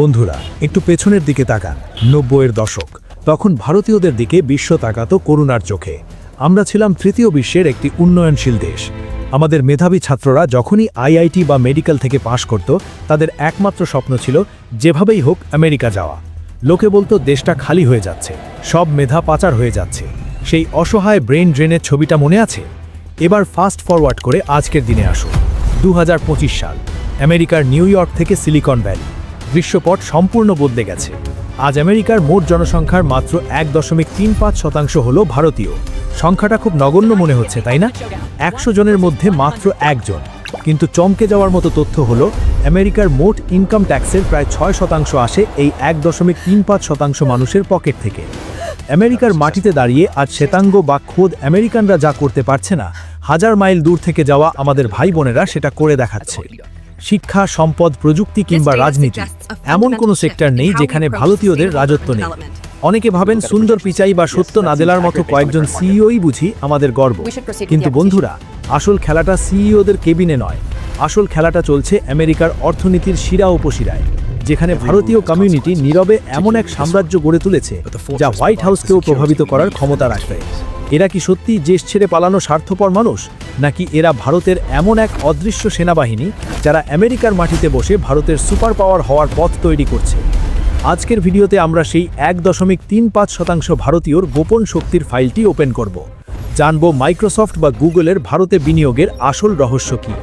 বন্ধুরা, একটু পেছনের দিকে তাকান, নব্বইয়ের দশক। তখন ভারতীয়দের দিকে বিশ্ব তাকাতো করুণার চোখে। আমরা ছিলাম তৃতীয় বিশ্বের একটি উন্নয়নশীল দেশ। আমাদের মেধাবী ছাত্ররা যখনই আইআইটি বা মেডিকেল থেকে পাশ করত, তাদের একমাত্র স্বপ্ন ছিল যেভাবেই হোক আমেরিকা যাওয়া। লোকে বলতো, দেশটা খালি হয়ে যাচ্ছে, সব মেধা পাচার হয়ে যাচ্ছে। সেই অসহায় ব্রেন ড্রেনের ছবিটা মনে আছে? এবার ফাস্ট ফরওয়ার্ড করে আজকের দিনে আসুন। দু সাল, আমেরিকার নিউ ইয়র্ক থেকে সিলিকন ভ্যালি। দৃশ্যপট সম্পূর্ণ বদলে গেছে। আজ আমেরিকার মোট জনসংখ্যার মাত্র এক দশমিক তিন পাঁচ শতাংশ হল ভারতীয়। সংখ্যাটা খুব নগণ্য মনে হচ্ছে, তাই না? একশো জনের মধ্যে মাত্র একজন। কিন্তু চমকে যাওয়ার মতো তথ্য হলো, আমেরিকার মোট ইনকাম ট্যাক্সের প্রায় ছয় শতাংশ আসে এই এক দশমিক তিন পাঁচ শতাংশ মানুষের পকেট থেকে। আমেরিকার মাটিতে দাঁড়িয়ে আজ শ্বেতাঙ্গ বা খোদ আমেরিকানরা যা করতে পারছে না, হাজার মাইল দূর থেকে যাওয়া আমাদের ভাই বোনেরা সেটা করে দেখাচ্ছে। শিক্ষা সম্পদ প্রযুক্তি কিংবা রাজনীতি এমন কোনো সেক্টর নেই যেখানে ভারতীয়দের রাজত্ব নেই। অনেকে ভাবেন সুন্দর পিচাই বা সত্য নাদেলার মতো কয়েকজন সিইওই বুঝি আমাদের গর্ব। কিন্তু বন্ধুরা আসল খেলাটা সিইওদের কেবিনে নয়। আসল খেলাটা চলছে আমেরিকার অর্থনীতির শিরা উপশিরায়। যেখানে ভারতীয় কমিউনিটি নীরবে এমন এক সাম্রাজ্য গড়ে তুলেছে, যা হোয়াইট হাউসকেও প্রভাবিত করার ক্ষমতা রাখবে এরা কি সত্যি দেশ ছেড়ে পালানো স্বার্থপর মানুষ, নাকি এরা ভারতের এমন এক অদৃশ্য সেনাবাহিনী, যারা আমেরিকার মাটিতে বসে ভারতের সুপার পাওয়ার হওয়ার পথ তৈরি করছে? আজকের ভিডিওতে আমরা সেই এক দশমিক তিন পাঁচ শতাংশ ভারতীয়র গোপন শক্তির ফাইলটি ওপেন করব। জানব মাইক্রোসফট বা গুগলের ভারতে বিনিয়োগের আসল রহস্য কী।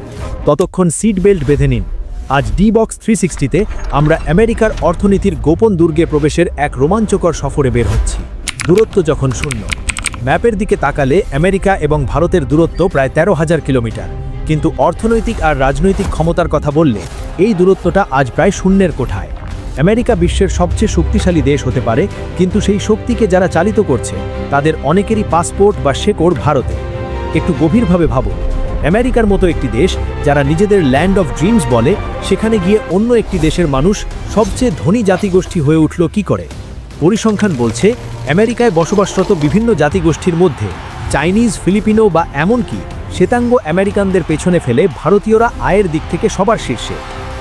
ততক্ষণ সিট বেল্ট বেঁধে নিন। আজ ডি বক্স থ্রি সিক্সটিতে আমরা আমেরিকার অর্থনীতির গোপন দুর্গে প্রবেশের এক রোমাঞ্চকর সফরে বের হচ্ছি। দূরত্ব যখন শূন্য, ম্যাপের দিকে তাকালে আমেরিকা এবং ভারতের দূরত্ব প্রায় তেরো হাজার কিলোমিটার। কিন্তু অর্থনৈতিক আর রাজনৈতিক ক্ষমতার কথা বললে এই দূরত্বটা আজ প্রায় শূন্যের কোঠায়। আমেরিকা বিশ্বের সবচেয়ে শক্তিশালী দেশ হতে পারে, কিন্তু সেই শক্তিকে যারা চালিত করছে, তাদের অনেকেরই পাসপোর্ট বা শেকড় ভারতে। একটু গভীরভাবে ভাবুন আমেরিকার মতো একটি দেশ যারা নিজেদের ল্যান্ড অফ ড্রিমস বলে, সেখানে গিয়ে অন্য একটি দেশের মানুষ সবচেয়ে ধনী জাতিগোষ্ঠী হয়ে উঠল কি করে? পরিসংখ্যান বলছে, আমেরিকায় বসবাসরত বিভিন্ন জাতিগোষ্ঠীর মধ্যে চাইনিজ, ফিলিপিনো বা এমনকি শ্বেতাঙ্গ আমেরিকানদের পেছনে ফেলে ভারতীয়রা আয়ের দিক থেকে সবার শীর্ষে।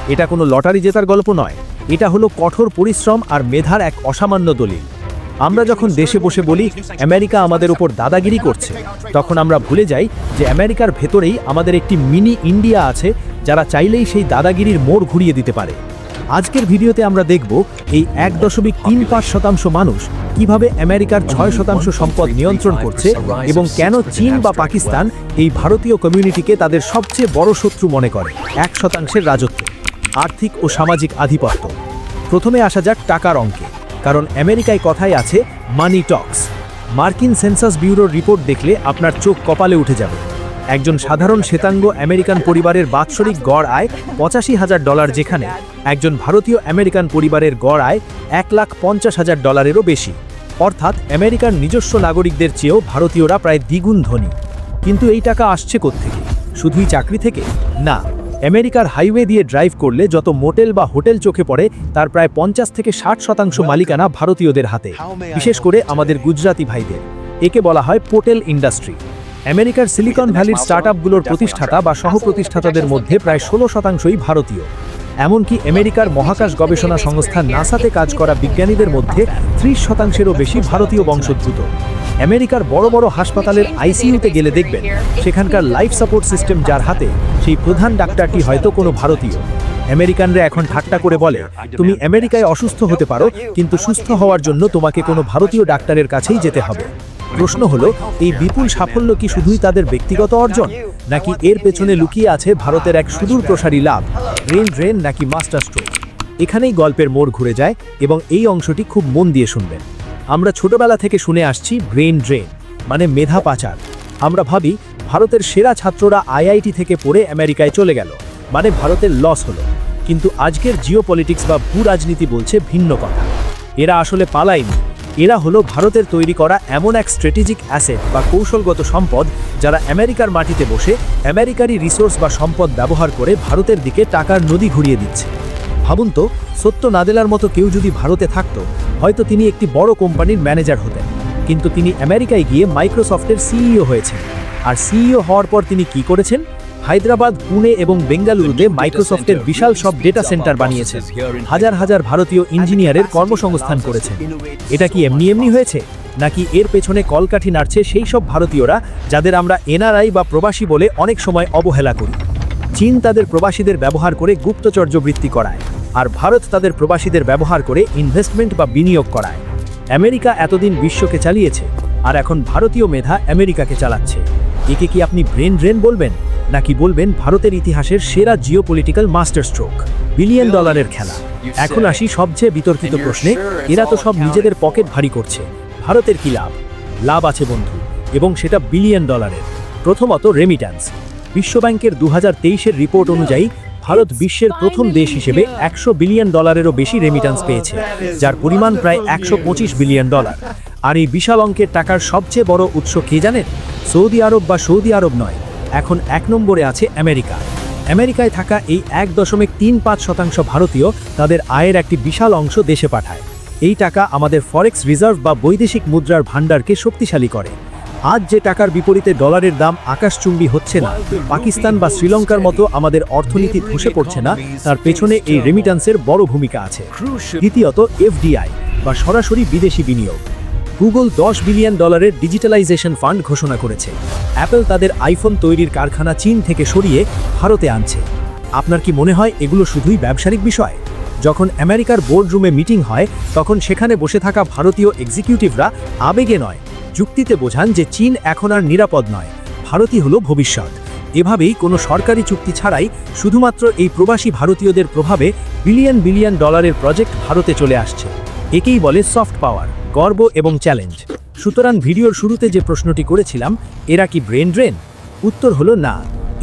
এটা কোনো লটারি জেতার গল্প নয়। এটা হলো কঠোর পরিশ্রম আর মেধার এক অসামান্য দলিল। আমরা যখন দেশে বসে বলি, আমেরিকা আমাদের উপর দাদাগিরি করছে, তখন আমরা ভুলে যাই যে আমেরিকার ভেতরেই আমাদের একটি মিনি ইন্ডিয়া আছে, যারা চাইলেই সেই দাদাগিরির মোড় ঘুরিয়ে দিতে পারে। আজকের ভিডিওতে আমরা দেখব এই এক দশমিক তিন পাঁচ শতাংশ মানুষ কীভাবে আমেরিকার ছয় শতাংশ সম্পদ নিয়ন্ত্রণ করছে এবং কেন চীন বা পাকিস্তান এই ভারতীয় কমিউনিটিকে তাদের সবচেয়ে বড় শত্রু মনে করে, এক শতাংশের রাজত্ব, আর্থিক ও সামাজিক আধিপত্য। প্রথমে আসা যাক টাকার অঙ্কে। কারণ আমেরিকায় কথাই আছে, মানি টক্স। মার্কিন সেন্সাস ব্যুরোর রিপোর্ট দেখলে আপনার চোখ কপালে উঠে যাবে। একজন সাধারণ শ্বেতাঙ্গ আমেরিকান পরিবারের বাৎসরিক গড় আয় পঁচাশি হাজার ডলার যেখানে, একজন ভারতীয় আমেরিকান পরিবারের গড় আয় এক লাখ পঞ্চাশ হাজার ডলারেরও বেশি। অর্থাৎ আমেরিকার নিজস্ব নাগরিকদের চেয়েও ভারতীয়রা প্রায় দ্বিগুণ ধনী। কিন্তু এই টাকা আসছে কোত্থেকে? শুধুই চাকরি থেকে? না। আমেরিকার হাইওয়ে দিয়ে ড্রাইভ করলে যত মোটেল বা হোটেল চোখে পড়ে তার প্রায় পঞ্চাশ থেকে ষাট শতাংশ মালিকানা ভারতীয়দের হাতে। বিশেষ করে আমাদের গুজরাতি ভাইদের। একে বলা হয় পোটেল ইন্ডাস্ট্রি। আমেরিকার সিলিকন ভ্যালির স্টার্টআপগুলোর প্রতিষ্ঠাতা বা সহ প্রতিষ্ঠাতাদের মধ্যে প্রায় ষোলো শতাংশই ভারতীয়। এমনকি আমেরিকার মহাকাশ গবেষণা সংস্থা নাসাতে কাজ করা বিজ্ঞানীদের মধ্যে ত্রিশ শতাংশেরও বেশি ভারতীয় বংশোদ্ভূত। আমেরিকার বড় বড় হাসপাতালের আইসিইউতে গেলে দেখবেন, সেখানকার লাইফ সাপোর্ট সিস্টেম যার হাতে সেই প্রধান ডাক্তারটি হয়তো কোনো ভারতীয়। আমেরিকানরা এখন ঠাট্টা করে বলে, তুমি আমেরিকায় অসুস্থ হতে পারো, কিন্তু সুস্থ হওয়ার জন্য তোমাকে কোনো ভারতীয় ডাক্তারের কাছেই যেতে হবে। প্রশ্ন হলো, এই বিপুল সাফল্য কি শুধুই তাদের ব্যক্তিগত অর্জন? নাকি এর পেছনে লুকিয়ে আছে ভারতের এক সুদূর প্রসারী লাভ ব্রেন ড্রেন নাকি মাস্টার স্ট্রোক। এখানেই গল্পের মোড় ঘুরে যায় এবং এই অংশটি খুব মন দিয়ে শুনবেন। আমরা ছোটবেলা থেকে শুনে আসছি ব্রেন ড্রেন মানে মেধা পাচার। আমরা ভাবি, ভারতের সেরা ছাত্ররা আইআইটি থেকে পড়ে আমেরিকায় চলে গেল মানে ভারতের লস হলো। কিন্তু আজকের জিও পলিটিক্স বা ভূ রাজনীতি বলছে ভিন্ন কথা। এরা আসলে পালায়নি এরা হলো ভারতের তৈরি করা এমন এক স্ট্র্যাটেজিক অ্যাসেট বা কৌশলগত সম্পদ যারা আমেরিকার মাটিতে বসে আমেরিকারই রিসোর্স বা সম্পদ ব্যবহার করে ভারতের দিকে টাকার নদী ঘুরিয়ে দিচ্ছে। ভাবুন তো সত্য নাদেলার মতো কেউ যদি ভারতে থাকতো, হয়তো তিনি একটি বড় কোম্পানির ম্যানেজার হতেন। কিন্তু তিনি আমেরিকায় গিয়ে মাইক্রোসফটের সিইও হয়েছেন। আর সিইও হওয়ার পর তিনি কি করেছেন? হায়দ্রাবাদ পুনে এবং বেঙ্গালুরুতে মাইক্রোসফটের বিশাল সব ডেটা সেন্টার বানিয়েছে। হাজার হাজার ভারতীয় ইঞ্জিনিয়ারের কর্মসংস্থান করেছে। এটা কি এমনি এমনি হয়েছে? নাকি এর পেছনে কলকাঠি নাড়ছে সেই সব ভারতীয়রা যাদের আমরা এনআরআই বা প্রবাসী বলে অনেক সময় অবহেলা করি? চীন তাদের প্রবাসীদের ব্যবহার করে গুপ্তচর্য বৃত্তি করায় আর ভারত তাদের প্রবাসীদের ব্যবহার করে ইনভেস্টমেন্ট বা বিনিয়োগ করায়। আমেরিকা এতদিন বিশ্বকে চালিয়েছে। আর এখন ভারতীয় মেধা আমেরিকাকে চালাচ্ছে। একে কি আপনি ব্রেন ড্রেন বলবেন? নাকি বলবেন ভারতের ইতিহাসের সেরা জিওপলিটিক্যাল মাস্টার স্ট্রোক বিলিয়ন ডলারের খেলা। এখন আসি সবচেয়ে বিতর্কিত প্রশ্নে। এরা তো সব নিজেদের পকেট ভারী করছে। ভারতের কি লাভ? লাভ আছে বন্ধু। এবং সেটা বিলিয়ন ডলারের। প্রথমত রেমিট্যান্স বিশ্বব্যাংকের দু হাজার তেইশের রিপোর্ট অনুযায়ী ভারত বিশ্বের প্রথম দেশ হিসেবে একশো বিলিয়ন ডলারেরও বেশি রেমিট্যান্স পেয়েছে যার পরিমাণ প্রায় একশো পঁচিশ বিলিয়ন ডলার। আর এই বিশাল অঙ্কের টাকার সবচেয়ে বড় উৎস কে জানেন? সৌদি আরব বা সৌদি আরব নয়, এখন এক নম্বরে আছে আমেরিকা। আমেরিকায় থাকা এই এক দশমিক তিন পাঁচ শতাংশ ভারতীয় তাদের আয়ের একটি বিশাল অংশ দেশে পাঠায়। এই টাকা আমাদের ফরেক্স রিজার্ভ বা বৈদেশিক মুদ্রার ভাণ্ডারকে শক্তিশালী করে। আজ যে টাকার বিপরীতে ডলারের দাম আকাশচুম্বী হচ্ছে না, পাকিস্তান বা শ্রীলঙ্কার মতো আমাদের অর্থনীতি ধসে পড়ছে না, তার পেছনে এই রেমিটান্সের বড় ভূমিকা আছে। দ্বিতীয়ত এফডিআই বা সরাসরি বিদেশি বিনিয়োগ। গুগল দশ বিলিয়ন ডলারের ডিজিটালাইজেশন ফান্ড ঘোষণা করেছে। অ্যাপেল তাদের আইফোন তৈরির কারখানা চীন থেকে সরিয়ে ভারতে আনছে। আপনার কি মনে হয় এগুলো শুধুই ব্যবসায়িক বিষয়? যখন আমেরিকার বোর্ডরুমে মিটিং হয়, তখন সেখানে বসে থাকা ভারতীয় এক্সিকিউটিভরা আবেগে নয়। যুক্তিতে বোঝান যে চীন এখন আর নিরাপদ নয়। ভারতই হলো ভবিষ্যৎ। এভাবেই কোনো সরকারি চুক্তি ছাড়াই শুধুমাত্র এই প্রবাসী ভারতীয়দের প্রভাবে বিলিয়ন বিলিয়ন ডলারের প্রজেক্ট ভারতে চলে আসছে। একেই বলে সফট পাওয়ার গর্ব এবং চ্যালেঞ্জ সুতরাং ভিডিওর শুরুতে যে প্রশ্নটি করেছিলাম, এরা কি ব্রেন ড্রেন উত্তর হলো না।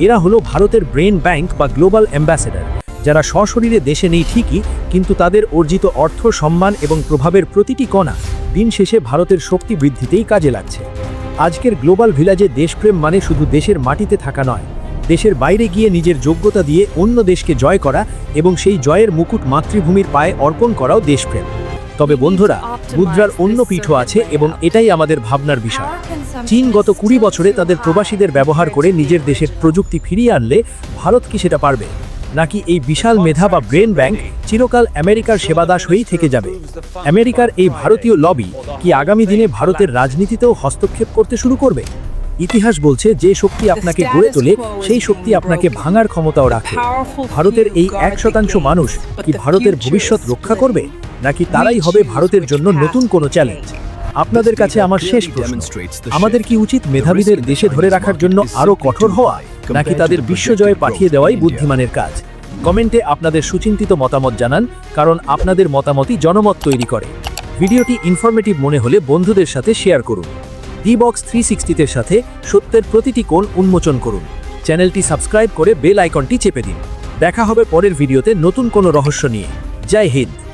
এরা হলো ভারতের ব্রেন ব্যাংক বা গ্লোবাল অ্যাম্বাসেডর যারা সশরীরে দেশে নেই ঠিকই, কিন্তু তাদের অর্জিত অর্থ, সম্মান এবং প্রভাবের প্রতিটি কণা দিন শেষে ভারতের শক্তি বৃদ্ধিতেই কাজে লাগছে। আজকের গ্লোবাল ভিলাজে দেশপ্রেম মানে শুধু দেশের মাটিতে থাকা নয়, দেশের বাইরে গিয়ে নিজের যোগ্যতা দিয়ে অন্য দেশকে জয় করা এবং সেই জয়ের মুকুট মাতৃভূমির পায়ে অর্পণ করাও দেশপ্রেম। তবে বন্ধুরা মুদ্রার অন্য পিঠও আছে এবং এটাই আমাদের ভাবনার বিষয়। চীন গত কুড়ি বছরে তাদের প্রবাসীদের ব্যবহার করে নিজের দেশের প্রযুক্তি ফিরিয়ে আনলে ভারত কি সেটা পারবে? নাকি এই বিশাল মেধা বা ব্রেন ব্যাংক চিরকাল আমেরিকার সেবাদাস হয়েই থেকে যাবে? আমেরিকার এই ভারতীয় লবি কি আগামী দিনে ভারতের রাজনীতিতেও হস্তক্ষেপ করতে শুরু করবে? ইতিহাস বলছে যে শক্তি আপনাকে গড়ে তোলে সেই শক্তি আপনাকে ভাঙার ক্ষমতাও রাখে। ভারতের এই এক শতাংশ মানুষ কি ভারতের ভবিষ্যৎ রক্ষা করবে? নাকি তারাই হবে ভারতের জন্য নতুন কোনো চ্যালেঞ্জ আপনাদের কাছে আমার শেষ প্রশ্ন। আমাদের কি উচিত মেধাবীদের দেশে ধরে রাখার জন্য আরও কঠোর হওয়া নাকি তাদের বিশ্বজয়ে পাঠিয়ে দেওয়াই বুদ্ধিমানের কাজ? কমেন্টে আপনাদের সুচিন্তিত মতামত জানান কারণ আপনাদের মতামতই জনমত তৈরি করে। ভিডিওটি ইনফরমেটিভ মনে হলে বন্ধুদের সাথে শেয়ার করুন। ডি বক্স থ্রি সিক্সটিতে সাথে সত্যের প্রতিটি কোণ উন্মোচন করুন। চ্যানেলটি সাবস্ক্রাইব করে বেল আইকনটি চেপে দিন। দেখা হবে পরের ভিডিওতে নতুন কোনো রহস্য নিয়ে। জয় হিন্দ।